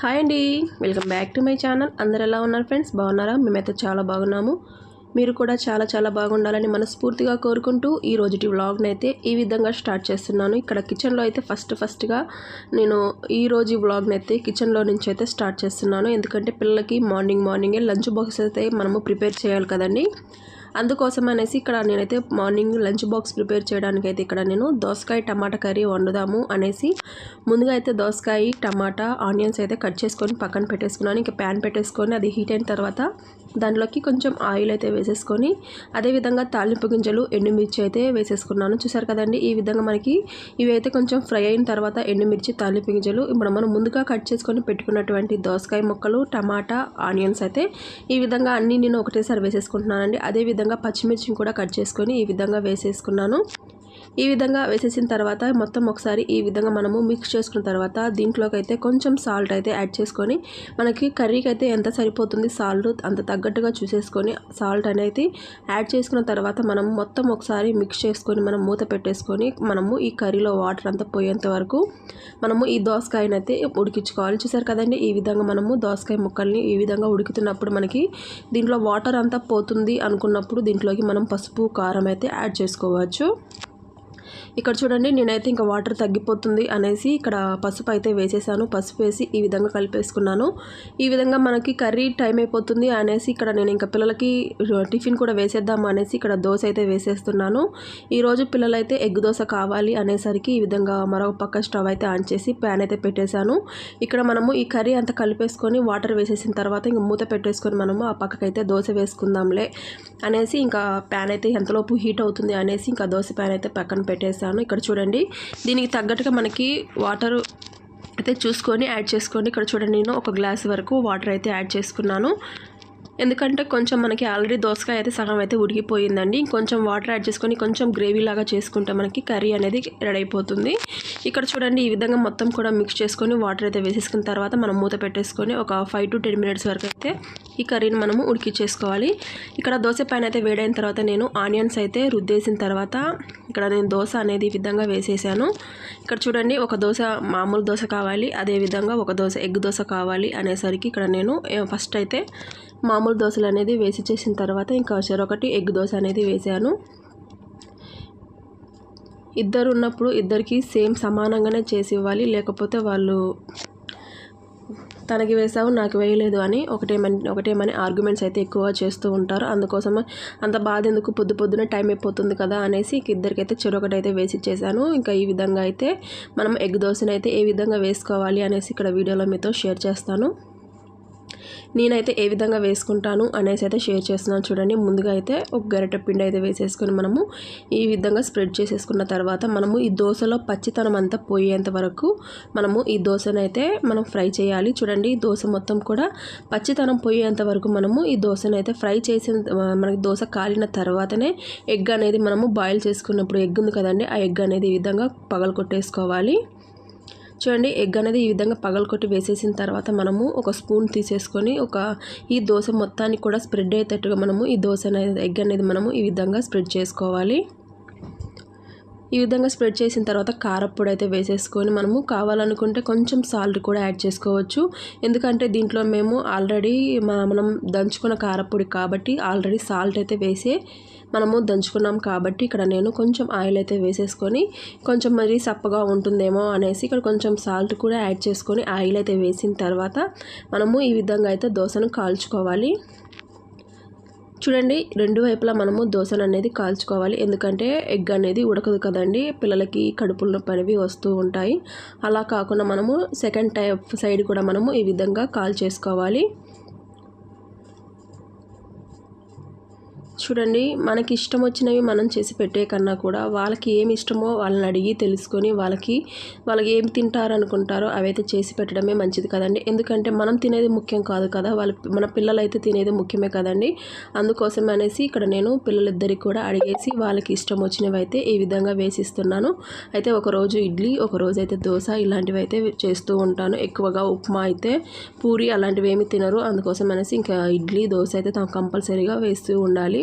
Hi అండి. Welcome back to my channel. అందరు ఎలా ఉన్నారు ఫ్రెండ్స్? బాగున్నారా? మేమైతే చాలా బాగున్నాము. మీరు కూడా చాలా చాలా బాగుండాలని మనస్ఫూర్తిగా కోరుకుంటూ ఈ రోజుటి వ్లాగ్ని అయితే ఈ విధంగా స్టార్ట్ చేస్తున్నాను. ఇక్కడ కిచెన్లో అయితే ఫస్ట్ ఫస్ట్గా నేను ఈ రోజు వ్లాగ్ని అయితే కిచెన్లో నుంచి అయితే స్టార్ట్ చేస్తున్నాను. ఎందుకంటే పిల్లలకి మార్నింగ్ మార్నింగే లంచ్ బాక్స్ అయితే మనము ప్రిపేర్ చేయాలి కదండి. అందుకోసం అనేసి ఇక్కడ నేనైతే మార్నింగ్ లంచ్ బాక్స్ ప్రిపేర్ చేయడానికి అయితే ఇక్కడ నేను దోసకాయ టమాటా కర్రీ వండుదాము అనేసి ముందుగా అయితే దోసకాయ టమాటా ఆనియన్స్ అయితే కట్ చేసుకొని పక్కన పెట్టేసుకున్నాను. ఇంకా ప్యాన్ పెట్టేసుకొని అది హీట్ అయిన తర్వాత దాంట్లోకి కొంచెం ఆయిల్ అయితే వేసేసుకొని అదేవిధంగా తాలింపు గింజలు ఎండుమిర్చి అయితే వేసేసుకున్నాను. చూసారు కదండి ఈ విధంగా మనకి ఇవి అయితే కొంచెం ఫ్రై అయిన తర్వాత ఎండుమిర్చి తాలింపు గింజలు ఇప్పుడు మనం ముందుగా కట్ చేసుకొని పెట్టుకున్నటువంటి దోసకాయ ముక్కలు టమాటా ఆనియన్స్ అయితే ఈ విధంగా అన్నీ నేను ఒకటేసారి వేసేసుకుంటున్నానండి. అదేవిధంగా పచ్చిమిర్చిని కూడా కట్ చేసుకొని ఈ విధంగా వేసేసుకున్నాను. ఈ విధంగా వేసేసిన తర్వాత మొత్తం ఒకసారి ఈ విధంగా మనము మిక్స్ చేసుకున్న తర్వాత దీంట్లోకి అయితే కొంచెం సాల్ట్ అయితే యాడ్ చేసుకొని మనకి కర్రీకి అయితే ఎంత సరిపోతుంది సాల్ట్ అంత తగ్గట్టుగా చూసేసుకొని సాల్ట్ అనేది యాడ్ చేసుకున్న తర్వాత మనం మొత్తం ఒకసారి మిక్స్ చేసుకొని మనం మూత పెట్టేసుకొని మనము ఈ కర్రీలో వాటర్ అంతా పోయేంత వరకు మనము ఈ దోసకాయని అయితే ఉడికించుకోవాలి. చూసారు కదండి? ఈ విధంగా మనము దోసకాయ ముక్కల్ని ఈ విధంగా ఉడుకుతున్నప్పుడు మనకి దీంట్లో వాటర్ అంతా పోతుంది అనుకున్నప్పుడు దీంట్లోకి మనం పసుపు కారం అయితే యాడ్ చేసుకోవచ్చు. ఇక్కడ చూడండి నేనైతే ఇంకా వాటర్ తగ్గిపోతుంది అనేసి ఇక్కడ పసుపు అయితే వేసేసాను. పసుపు వేసి ఈ విధంగా కలిపేసుకున్నాను. ఈ విధంగా మనకి కర్రీ టైం అయిపోతుంది అనేసి ఇక్కడ నేను ఇంకా పిల్లలకి టిఫిన్ కూడా వేసేద్దాం అనేసి ఇక్కడ దోశ అయితే వేసేస్తున్నాను. ఈరోజు పిల్లలైతే ఎగ్ దోశ కావాలి అనేసరికి ఈ విధంగా మరొక పక్క స్టవ్ అయితే ఆన్ చేసి ప్యాన్ అయితే పెట్టేశాను. ఇక్కడ మనము ఈ కర్రీ అంతా కలిపేసుకొని వాటర్ వేసేసిన తర్వాత ఇంక మూత పెట్టేసుకొని మనము ఆ పక్కకైతే దోశ వేసుకుందాంలే అనేసి ఇంకా ప్యాన్ అయితే ఎంతలోపు హీట్ అవుతుంది అనేసి ఇంకా దోశ ప్యాన్ అయితే పక్కన పెట్టేశాను. ఇక్కడ చూడండి దీనికి తగ్గట్టుగా మనకి వాటర్ అయితే చూసుకొని యాడ్ చేసుకోండి ఇక్కడ చూడండి నేను ఒక గ్లాస్ వరకు వాటర్ అయితే యాడ్ చేసుకున్నాను. ఎందుకంటే కొంచెం మనకి ఆల్రెడీ దోసకాయ అయితే సగం అయితే ఉడికిపోయిందండి. కొంచెం వాటర్ యాడ్ చేసుకొని కొంచెం గ్రేవీ లాగా చేసుకుంటే మనకి కర్రీ అనేది రెడీ అయిపోతుంది. ఇక్కడ చూడండి ఈ విధంగా మొత్తం కూడా మిక్స్ చేసుకొని వాటర్ అయితే వేసేసుకున్న తర్వాత మనం మూత పెట్టేసుకొని ఒక ఫైవ్ టు టెన్ మినిట్స్ వరకు అయితే ఈ కర్రీని మనము ఉడికిచ్చేసుకోవాలి ఇక్కడ దోశ పైన అయితే వేడైన తర్వాత నేను ఆనియన్స్ అయితే రుద్దేసిన తర్వాత ఇక్కడ నేను దోశ అనేది ఈ విధంగా వేసేసాను. ఇక్కడ చూడండి ఒక దోశ మామూలు దోశ కావాలి అదేవిధంగా ఒక దోశ ఎగ్ దోశ కావాలి అనేసరికి ఇక్కడ నేను ఫస్ట్ అయితే మామూలు దోశలు అనేది వేసి చేసిన తర్వాత ఇంకా ఒకటి ఎగ్ దోశ అనేది వేసాను. ఇద్దరు ఉన్నప్పుడు ఇద్దరికి సేమ్ సమానంగానే చేసి ఇవ్వాలి. లేకపోతే వాళ్ళు తనకి వేసావు నాకు వేయలేదు అని ఒకటేమని ఒకటేమని ఆర్గ్యుమెంట్స్ అయితే ఎక్కువ చేస్తూ ఉంటారు. అందుకోసం అంత బాధ ఎందుకు? పొద్దు పొద్దున టైం అయిపోతుంది కదా అనేసి ఇద్దరికైతే చెరొకటి అయితే వేసి ఇచ్చేసాను ఇంకా ఈ విధంగా అయితే మనం ఎగ్ దోశను అయితే ఏ విధంగా వేసుకోవాలి అనేసి ఇక్కడ వీడియోలో మీతో షేర్ చేస్తాను. నేనైతే ఏ విధంగా వేసుకుంటాను అనేసి అయితే షేర్ చేస్తున్నాను చూడండి. ముందుగా అయితే ఒక గరిటె పిండి అయితే వేసేసుకొని మనము ఈ విధంగా స్ప్రెడ్ చేసేసుకున్న తర్వాత మనము ఈ దోశలో పచ్చితనం అంతా పోయేంత వరకు మనము ఈ దోశను అయితే మనం ఫ్రై చేయాలి. చూడండి దోశ మొత్తం కూడా పచ్చితనం పోయేంత వరకు మనము ఈ దోశను అయితే ఫ్రై చేసిన మనకి దోశ కాలిన తర్వాతనే ఎగ్ అనేది మనము బాయిల్ చేసుకున్నప్పుడు ఎగ్ ఉంది కదండి ఆ ఎగ్ అనేది ఈ విధంగా పగలు కొట్టేసుకోవాలి చూడండి ఎగ్ అనేది ఈ విధంగా పగలకొట్టి వేసేసిన తర్వాత మనము ఒక స్పూన్ తీసేసుకొని ఒక ఈ దోశ మొత్తానికి కూడా స్ప్రెడ్ అయ్యేటట్టుగా మనము ఈ దోశ అనేది ఎగ్ అనేది మనము ఈ విధంగా స్ప్రెడ్ చేసుకోవాలి. ఈ విధంగా స్ప్రెడ్ చేసిన తర్వాత కారప్పొడి అయితే వేసేసుకొని మనము కావాలనుకుంటే కొంచెం సాల్ట్ కూడా యాడ్ చేసుకోవచ్చు. ఎందుకంటే దీంట్లో మేము ఆల్రెడీ మనం దంచుకున్న కారప్పొడి కాబట్టి ఆల్రెడీ సాల్ట్ అయితే వేసే మనము దంచుకున్నాం కాబట్టి ఇక్కడ నేను కొంచెం ఆయిల్ అయితే వేసేసుకొని కొంచెం మరీ సప్పగా ఉంటుందేమో అనేసి ఇక్కడ కొంచెం సాల్ట్ కూడా యాడ్ చేసుకొని ఆయిల్ అయితే వేసిన తర్వాత మనము ఈ విధంగా అయితే దోశను కాల్చుకోవాలి. చూడండి రెండు వైపులా మనము దోశను అనేది కాల్చుకోవాలి. ఎందుకంటే ఎగ్ అనేది ఉడకదు కదండి పిల్లలకి కడుపుల నొప్పి అనేవి వస్తూ ఉంటాయి. అలా కాకుండా మనము సెకండ్ టైప్ సైడ్ కూడా మనము ఈ విధంగా కాల్ చేసుకోవాలి. చూడండి మనకి ఇష్టం వచ్చినవి మనం చేసి పెట్టే కన్నా కూడా వాళ్ళకి ఏమి ఇష్టమో వాళ్ళని అడిగి తెలుసుకొని వాళ్ళకి వాళ్ళకి ఏమి తింటారు అనుకుంటారో అవైతే చేసి పెట్టడమే మంచిది కదండి. ఎందుకంటే మనం తినేది ముఖ్యం కాదు కదా వాళ్ళ మన పిల్లలు అయితే తినేది ముఖ్యమే కదండి. అందుకోసం అనేసి ఇక్కడ నేను పిల్లలిద్దరికి కూడా అడిగేసి వాళ్ళకి ఇష్టం వచ్చినవి అయితే ఈ విధంగా వేసిస్తున్నాను. అయితే ఒకరోజు ఇడ్లీ ఒకరోజు అయితే దోశ ఇలాంటివి అయితే చేస్తూ ఉంటాను. ఎక్కువగా ఉప్మా అయితే పూరి అలాంటివి ఏమి తినరు. అందుకోసం అనేసి ఇంకా ఇడ్లీ దోశ అయితే కంపల్సరీగా వేస్తూ ఉండాలి.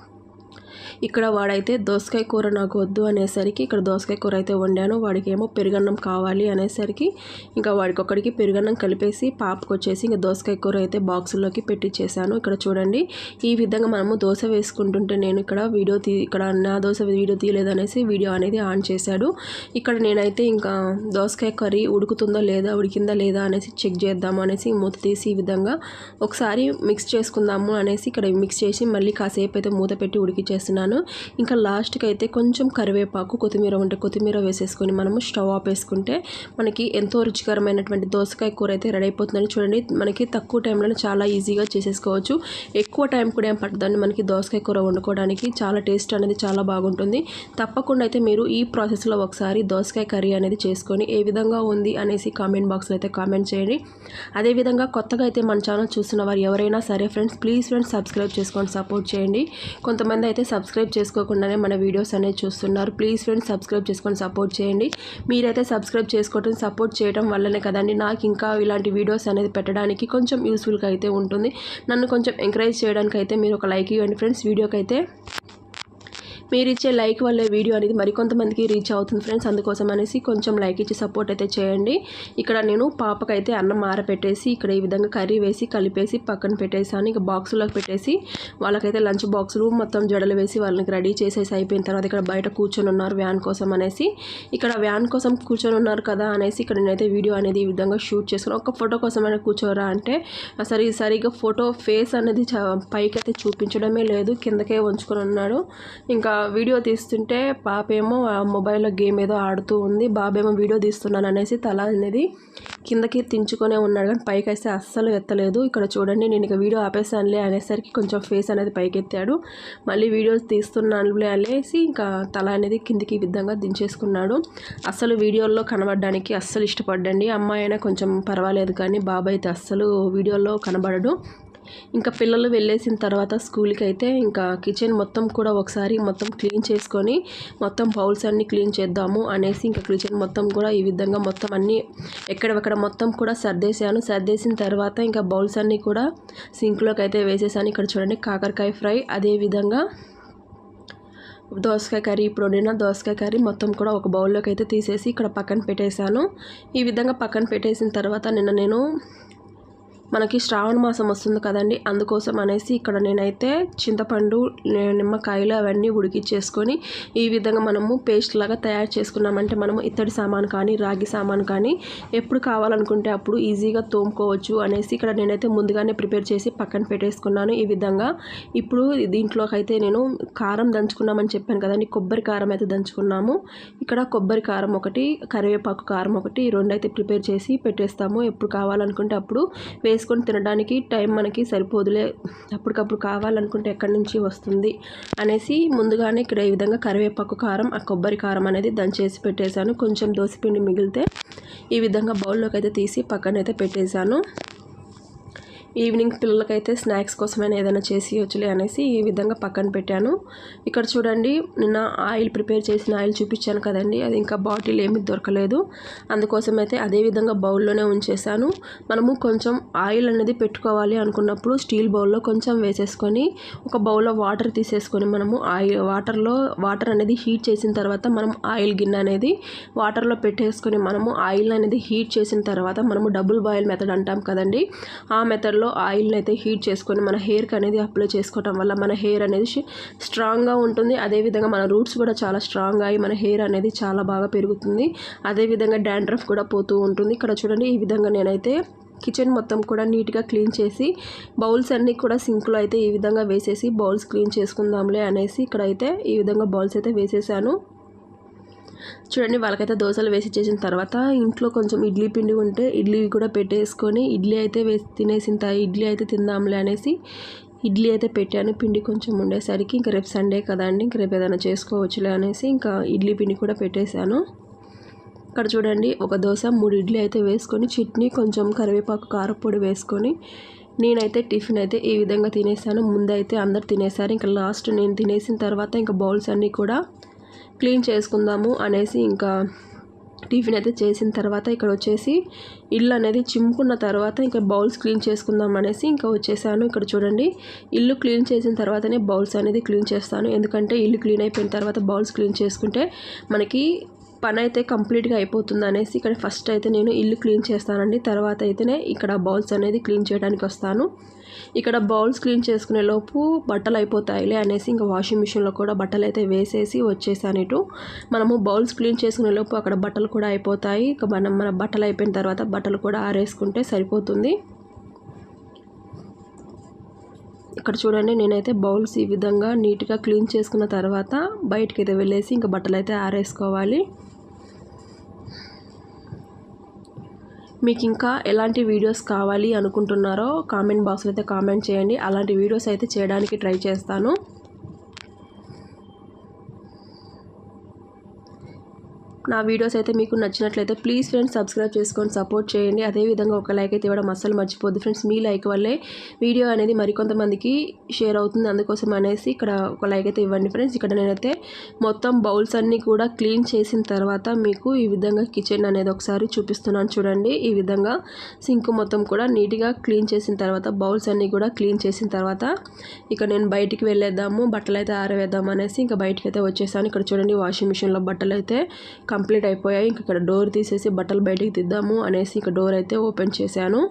ఇక్కడ వాడైతే దోసకాయ కూర నాకు వద్దు అనేసరికి ఇక్కడ దోసకాయ కూర అయితే వండాను. వాడికి ఏమో పెరుగన్నం కావాలి అనేసరికి ఇంకా వాడికి ఒక్కడికి పెరుగన్నం కలిపేసి పాపకు వచ్చేసి ఇంకా దోసకాయ కూర అయితే బాక్సుల్లోకి పెట్టించేసాను ఇక్కడ చూడండి ఈ విధంగా మనము దోశ వేసుకుంటుంటే నేను ఇక్కడ వీడియో తీ ఇక్కడ నా దోశ వీడియో తీయలేదనేసి వీడియో అనేది ఆన్ చేశాడు. ఇక్కడ నేనైతే ఇంకా దోసకాయ కర్రీ ఉడుకుతుందా లేదా ఉడికిందా లేదా అనేసి చెక్ చేద్దాము అనేసి మూత తీసి ఈ విధంగా ఒకసారి మిక్స్ చేసుకుందాము అనేసి ఇక్కడ మిక్స్ చేసి మళ్ళీ కాసేపు అయితే మూత పెట్టి ఉడికిచ్చేస్తున్నాను. ఇంకా లాస్ట్కి అయితే కొంచెం కరివేపాకు కొత్తిమీర ఉంటే కొత్తిమీర వేసేసుకొని మనము స్టవ్ ఆఫ్ వేసుకుంటే మనకి ఎంతో రుచికరమైనటువంటి దోసకాయ కూర అయితే రెడీ అయిపోతుందని చూడండి. మనకి తక్కువ టైంలో చాలా ఈజీగా చేసేసుకోవచ్చు. ఎక్కువ టైం కూడా ఏం పడుతుందండి మనకి దోసకాయ కూర వండుకోవడానికి. చాలా టేస్ట్ అనేది చాలా బాగుంటుంది. తప్పకుండా అయితే మీరు ఈ ప్రాసెస్లో ఒకసారి దోసకాయ కర్రీ అనేది చేసుకొని ఏ విధంగా ఉంది అనేసి కామెంట్ బాక్స్లో అయితే కామెంట్ చేయండి. అదేవిధంగా కొత్తగా అయితే మన ఛానల్ చూస్తున్న వారు ఎవరైనా సరే ఫ్రెండ్స్ ప్లీజ్ ఫ్రెండ్స్ సబ్స్క్రైబ్ చేసుకొని సపోర్ట్ చేయండి. కొంతమంది అయితే సబ్స్క్రైబ్ చేసుకోకుండానే మన వీడియోస్ అనేది చూస్తున్నారు. ప్లీజ్ ఫ్రెండ్స్ సబ్స్క్రైబ్ చేసుకొని సపోర్ట్ చేయండి. మీరైతే సబ్స్క్రైబ్ చేసుకోవటం సపోర్ట్ చేయడం వల్లనే కదండి నాకు ఇంకా ఇలాంటి వీడియోస్ అనేది పెట్టడానికి కొంచెం యూస్ఫుల్గా అయితే ఉంటుంది. నన్ను కొంచెం ఎంకరేజ్ చేయడానికి అయితే మీరు ఒక లైక్ ఇవ్వండి ఫ్రెండ్స్. వీడియోకి అయితే మీరు ఇచ్చే లైక్ వల్ల వీడియో అనేది మరికొంతమందికి రీచ్ అవుతుంది ఫ్రెండ్స్. అందుకోసం అనేసి కొంచెం లైక్ ఇచ్చి సపోర్ట్ అయితే చేయండి. ఇక్కడ నేను పాపకైతే అన్నం ఆరపెట్టేసి ఇక్కడ ఈ విధంగా కర్రీ వేసి కలిపేసి పక్కన పెట్టేసాను ఇక బాక్సులోకి పెట్టేసి వాళ్ళకైతే లంచ్ బాక్సులు మొత్తం జడలు వేసి వాళ్ళకి రెడీ చేసేసి అయిపోయిన తర్వాత ఇక్కడ బయట కూర్చొని ఉన్నారు వ్యాన్ కోసం అనేసి. ఇక్కడ వ్యాన్ కోసం కూర్చొని ఉన్నారు కదా అనేసి ఇక్కడ నేనైతే వీడియో అనేది ఈ విధంగా షూట్ చేసుకుని ఒక ఫోటో కోసం అయినా కూర్చోరా అంటే సరి సరిగ్గా ఫోటో ఫేస్ అనేది పైకి అయితే చూపించడమే లేదు. కిందకే ఉంచుకొని ఉన్నాడు. ఇంకా వీడియో తీస్తుంటే పాప ఏమో ఆ మొబైల్లో గేమ్ ఏదో ఆడుతూ ఉంది. బాబేమో వీడియో తీస్తున్నాను అనేసి తల అనేది కిందకి తించుకొనే ఉన్నాడు కానీ పైకి అయితే అస్సలు ఎత్తలేదు. ఇక్కడ చూడండి నేను ఇక వీడియో ఆపేసానులే అనేసరికి కొంచెం ఫేస్ అనేది పైకి ఎత్తాడు మళ్ళీ వీడియోస్ తీస్తున్నానులే అనేసి ఇంకా తల అనేది కిందికి విధంగా దించేసుకున్నాడు. అస్సలు వీడియోల్లో కనబడడానికి అస్సలు ఇష్టపడ్డండి. అమ్మాయి అయినా కొంచెం పర్వాలేదు కానీ బాబాయ్ అయితే అస్సలు వీడియోలో కనబడడు. ఇంకా పిల్లలు వెళ్ళేసిన తర్వాత స్కూల్కి అయితే ఇంకా కిచెన్ మొత్తం కూడా ఒకసారి మొత్తం క్లీన్ చేసుకొని మొత్తం బౌల్స్ అన్నీ క్లీన్ చేద్దాము అనేసి ఇంకా కిచెన్ మొత్తం కూడా ఈ విధంగా మొత్తం అన్నీ ఎక్కడెక్కడ మొత్తం కూడా సర్దేశాను. సర్దేసిన తర్వాత ఇంకా బౌల్స్ అన్నీ కూడా సింక్లోకి అయితే వేసేసాను. ఇక్కడ చూడండి కాకరకాయ ఫ్రై అదే విధంగా దోసకాయ కర్రీ ఇప్పుడు వండిన దోసకాయ కర్రీ మొత్తం కూడా ఒక బౌల్లోకి అయితే తీసేసి ఇక్కడ పక్కన పెట్టేశాను. ఈ విధంగా పక్కన పెట్టేసిన తర్వాత నిన్న నేను మనకి శ్రావణ మాసం వస్తుంది కదండి. అందుకోసం అనేసి ఇక్కడ నేనైతే చింతపండు నిమ్మకాయలు అవన్నీ ఉడికిచ్చేసుకొని ఈ విధంగా మనము పేస్ట్ లాగా తయారు చేసుకున్నామంటే మనము ఇత్తడి సామాన్ కానీ రాగి సామాన్ కానీ ఎప్పుడు కావాలనుకుంటే అప్పుడు ఈజీగా తోముకోవచ్చు అనేసి ఇక్కడ నేనైతే ముందుగానే ప్రిపేర్ చేసి పక్కన పెట్టేసుకున్నాను ఈ విధంగా. ఇప్పుడు దీంట్లోకి అయితే నేను కారం దంచుకున్నామని చెప్పాను కదండి. కొబ్బరి కారం అయితే దంచుకున్నాము. ఇక్కడ కొబ్బరి కారం ఒకటి కరివేపాకు కారం ఒకటి ఈ రెండు అయితే ప్రిపేర్ చేసి పెట్టేస్తాము. ఎప్పుడు కావాలనుకుంటే అప్పుడు వేసుకొని తినడానికి టైం మనకి సరిపోదులే. అప్పటికప్పుడు కావాలనుకుంటే ఎక్కడి నుంచి వస్తుంది అనేసి ముందుగానే ఇక్కడ ఈ విధంగా కరివేపాకు కారం ఆ కొబ్బరి కారం అనేది దంచేసి పెట్టేశాను. కొంచెం దోసపిండి మిగిలితే ఈ విధంగా బౌల్లోకి అయితే తీసి పక్కనైతే పెట్టేశాను. ఈవినింగ్ పిల్లలకైతే స్నాక్స్ కోసమైనా ఏదైనా చేసి వచ్చలే అనేసి ఈ విధంగా పక్కన పెట్టాను. ఇక్కడ చూడండి నిన్న ఆయిల్ ప్రిపేర్ చేసిన ఆయిల్ చూపించాను కదండి అది ఇంకా బాటిల్ ఏమీ దొరకలేదు. అందుకోసం అయితే అదే విధంగా బౌల్లోనే ఉంచేసాను మనము కొంచెం ఆయిల్ అనేది పెట్టుకోవాలి అనుకున్నప్పుడు స్టీల్ బౌల్లో కొంచెం వేసేసుకొని ఒక బౌల్లో వాటర్ తీసేసుకొని మనము ఆయిల్ వాటర్లో వాటర్ అనేది హీట్ చేసిన తర్వాత మనం ఆయిల్ గిన్నె అనేది వాటర్లో పెట్టేసుకొని మనము ఆయిల్ అనేది హీట్ చేసిన తర్వాత మనము డబుల్ బాయిల్ మెథడ్ అంటాం కదండి. ఆ మెథడ్లో ఆయిల్ని అయితే హీట్ చేసుకొని మన హెయిర్కి అనేది అప్లై చేసుకోవటం వల్ల మన హెయిర్ అనేది స్ట్రాంగ్గా ఉంటుంది. అదేవిధంగా మన రూట్స్ కూడా చాలా స్ట్రాంగ్ అయ్యి మన హెయిర్ అనేది చాలా బాగా పెరుగుతుంది. అదేవిధంగా డాండ్రఫ్ కూడా పోతూ ఉంటుంది. ఇక్కడ చూడండి ఈ విధంగా నేనైతే కిచెన్ మొత్తం కూడా నీట్గా క్లీన్ చేసి బౌల్స్ అన్నీ కూడా సింక్లో అయితే ఈ విధంగా వేసేసి బౌల్స్ క్లీన్ చేసుకుందాంలే అనేసి ఇక్కడైతే ఈ విధంగా బౌల్స్ అయితే వేసేసాను. చూడండి వాళ్ళకైతే దోశలు వేసి చేసిన తర్వాత ఇంట్లో కొంచెం ఇడ్లీ పిండి ఉంటే ఇడ్లీ కూడా పెట్టేసుకొని ఇడ్లీ అయితే వేసి తినేసిన త- ఇడ్లీ అయితే తిందాంలే అనేసి ఇడ్లీ అయితే పెట్టాను. పిండి కొంచెం ఉండేసరికి ఇంకా రేపు సండే కదండి ఇంక రేపు ఏదైనా చేసుకోవచ్చులే అనేసి ఇంకా ఇడ్లీ పిండి కూడా పెట్టేశాను. ఇక్కడ చూడండి ఒక దోశ మూడు ఇడ్లీ అయితే వేసుకొని చట్నీ కొంచెం కరివేపాకు కారపొడి వేసుకొని నేనైతే టిఫిన్ అయితే ఈ విధంగా తినేసాను ముందైతే అందరు తినేసారు ఇంకా లాస్ట్ నేను తినేసిన తర్వాత ఇంకా బౌల్స్ అన్నీ కూడా క్లీన్ చేసుకుందాము అనేసి ఇంకా టిఫిన్ అయితే చేసిన తర్వాత ఇక్కడ వచ్చేసి ఇల్లు అనేది చిమ్ముకున్న తర్వాత ఇంకా బౌల్స్ క్లీన్ చేసుకుందాం అనేసి ఇంకా వచ్చేసాను. ఇక్కడ చూడండి ఇల్లు క్లీన్ చేసిన తర్వాతనే బౌల్స్ అనేది క్లీన్ చేస్తాను. ఎందుకంటే ఇల్లు క్లీన్ అయిపోయిన తర్వాత బౌల్స్ క్లీన్ చేసుకుంటే మనకి పని అయితే కంప్లీట్గా అయిపోతుంది అనేసి ఇక్కడ ఫస్ట్ అయితే నేను ఇల్లు క్లీన్ చేస్తానండి. తర్వాత అయితేనే ఇక్కడ బౌల్స్ అనేది క్లీన్ చేయడానికి వస్తాను. ఇక్కడ బౌల్స్ క్లీన్ చేసుకునే లోపు బట్టలు అయిపోతాయిలే అనేసి ఇంకా వాషింగ్ మిషన్లో కూడా బట్టలు అయితే వేసేసి వచ్చేసాను ఇటు. మనము బౌల్స్ క్లీన్ చేసుకునే లోపు అక్కడ బట్టలు కూడా అయిపోతాయి. ఇక మనం మన బట్టలు అయిపోయిన తర్వాత బట్టలు కూడా ఆరేసుకుంటే సరిపోతుంది. ఇక్కడ చూడండి నేనైతే బౌల్స్ ఈ విధంగా నీట్గా క్లీన్ చేసుకున్న తర్వాత బయటకి అయితే వెళ్ళేసి ఇంకా బట్టలు అయితే ఆరేసుకోవాలి. మీకు ఇంకా ఎలాంటి వీడియోస్ కావాలి అనుకుంటున్నారో కామెంట్ బాక్స్లో అయితే కామెంట్ చేయండి. అలాంటి వీడియోస్ అయితే చేయడానికి ట్రై చేస్తాను. నా వీడియోస్ అయితే మీకు నచ్చినట్లయితే ప్లీజ్ ఫ్రెండ్స్ సబ్స్క్రైబ్ చేసుకొని సపోర్ట్ చేయండి. అదేవిధంగా ఒక లైక్ అయితే ఇవ్వడం అస్సలు మర్చిపోద్దు ఫ్రెండ్స్ మీ లైక్ వల్లే వీడియో అనేది మరికొంతమందికి షేర్ అవుతుంది. అందుకోసం అనేసి ఇక్కడ ఒక లైక్ అయితే ఇవ్వండి ఫ్రెండ్స్. ఇక్కడ నేనైతే మొత్తం బౌల్స్ అన్నీ కూడా క్లీన్ చేసిన తర్వాత మీకు ఈ విధంగా కిచెన్ అనేది ఒకసారి చూపిస్తున్నాను చూడండి. ఈ విధంగా సింక్ మొత్తం కూడా నీట్గా క్లీన్ చేసిన తర్వాత బౌల్స్ అన్నీ కూడా క్లీన్ చేసిన తర్వాత ఇక్కడ నేను బయటికి వెళ్ళేద్దాము బట్టలు అయితే ఆరవేద్దాం అనేసి ఇంకా బయటకు అయితే వచ్చేసాను. ఇక్కడ చూడండి వాషింగ్ మిషన్లో బట్టలు అయితే కంప్లీట్ అయిపోయాయి. ఇంక ఇక్కడ డోర్ తీసేసి బట్టలు బయటికి తీద్దాము అనేసి ఇక డోర్ అయితే ఓపెన్ చేశాను.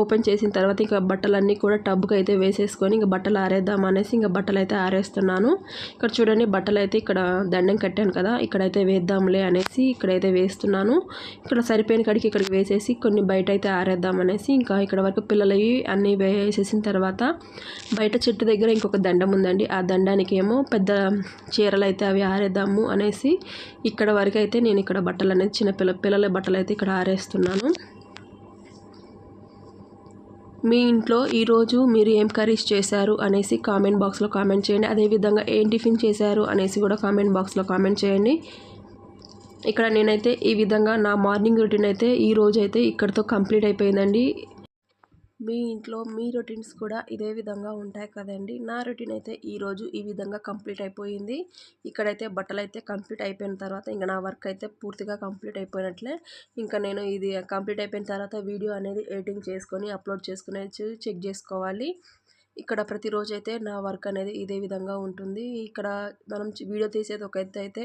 ఓపెన్ చేసిన తర్వాత ఇంకా బట్టలన్నీ కూడా టబ్కి అయితే వేసేసుకొని ఇంకా బట్టలు ఆరేద్దాం అనేసి ఇంకా బట్టలు అయితే ఆరేస్తున్నాను. ఇక్కడ చూడండి బట్టలు అయితే ఇక్కడ దండం కట్టాను కదా ఇక్కడైతే వేద్దాంలే అనేసి ఇక్కడైతే వేస్తున్నాను. ఇక్కడ సరిపోయిన కాడికి ఇక్కడికి వేసేసి కొన్ని బయట అయితే ఆరేద్దాం అనేసి ఇంకా ఇక్కడ వరకు పిల్లలవి అన్నీ వేసేసిన తర్వాత బయట చెట్టు దగ్గర ఇంకొక దండం ఉందండి. ఆ దండానికి ఏమో పెద్ద చీరలు అయితే అవి ఆరేద్దాము అనేసి ఇక్కడ వరకు అయితే నేను ఇక్కడ బట్టలు అనేది చిన్న పిల్ల పిల్లల బట్టలు అయితే ఇక్కడ ఆరేస్తున్నాను. మీ ఇంట్లో ఈరోజు మీరు ఏం కర్రీస్ చేశారు అనేసి కామెంట్ బాక్స్లో కామెంట్ చేయండి. అదేవిధంగా ఏం టిఫిన్ చేశారు అనేసి కూడా కామెంట్ బాక్స్లో కామెంట్ చేయండి. ఇక్కడ నేనైతే ఈ విధంగా నా మార్నింగ్ రొటీన్ అయితే ఈ రోజు అయితే ఇక్కడితో కంప్లీట్ అయిపోయిందండి. మీ ఇంట్లో మీ రొటీన్స్ కూడా ఇదే విధంగా ఉంటాయి కదండి. నా రొటీన్ అయితే ఈరోజు ఈ విధంగా కంప్లీట్ అయిపోయింది. ఇక్కడైతే బట్టలు అయితే కంప్లీట్ అయిపోయిన తర్వాత ఇంకా నా వర్క్ అయితే పూర్తిగా కంప్లీట్ అయిపోయినట్లే. ఇంకా నేను ఇది కంప్లీట్ అయిపోయిన తర్వాత వీడియో అనేది ఎడిటింగ్ చేసుకొని అప్లోడ్ చేసుకునే చెక్ చేసుకోవాలి. ఇక్కడ ప్రతిరోజు అయితే నా వర్క్ అనేది ఇదే విధంగా ఉంటుంది. ఇక్కడ మనం వీడియో తీసేది ఒక ఎత్తు అయితే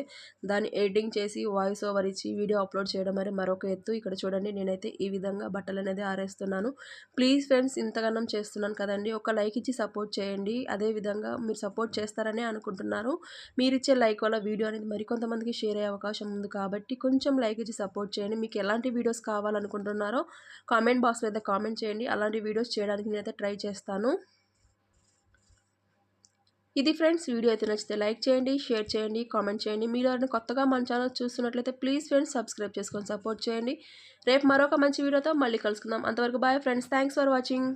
దాన్ని ఎడిటింగ్ చేసి వాయిస్ ఓవర్ ఇచ్చి వీడియో అప్లోడ్ చేయడం మరి మరొక ఎత్తు. ఇక్కడ చూడండి నేనైతే ఈ విధంగా బట్టలు అనేది ఆరేస్తున్నాను. ప్లీజ్ ఫ్రెండ్స్ ఇంతగానం చేస్తున్నాను కదండి. ఒక లైక్ ఇచ్చి సపోర్ట్ చేయండి. అదేవిధంగా మీరు సపోర్ట్ చేస్తారనే అనుకుంటున్నారు. మీరు ఇచ్చే లైక్ వల్ల వీడియో అనేది మరికొంతమందికి షేర్ అయ్యే అవకాశం ఉంది కాబట్టి కొంచెం లైక్ ఇచ్చి సపోర్ట్ చేయండి. మీకు ఎలాంటి వీడియోస్ కావాలనుకుంటున్నారో కామెంట్ బాక్స్లో అయితే కామెంట్ చేయండి. అలాంటి వీడియోస్ చేయడానికి నేనైతే ట్రై చేస్తాను. ఇది ఫ్రెండ్స్ వీడియో అయితే నచ్చితే లైక్ చేయండి షేర్ చేయండి కామెంట్ చేయండి. మీరు ఎవరైనా కొత్తగా మన ఛానల్ చూస్తున్నట్లయితే ప్లీజ్ ఫ్రెండ్స్ సబ్స్క్రైబ్ చేసుకొని సపోర్ట్ చేయండి. రేపు మరొక మంచి వీడియోతో మళ్ళీ కలుసుకుందాం. అంతవరకు bye friends thanks for watching.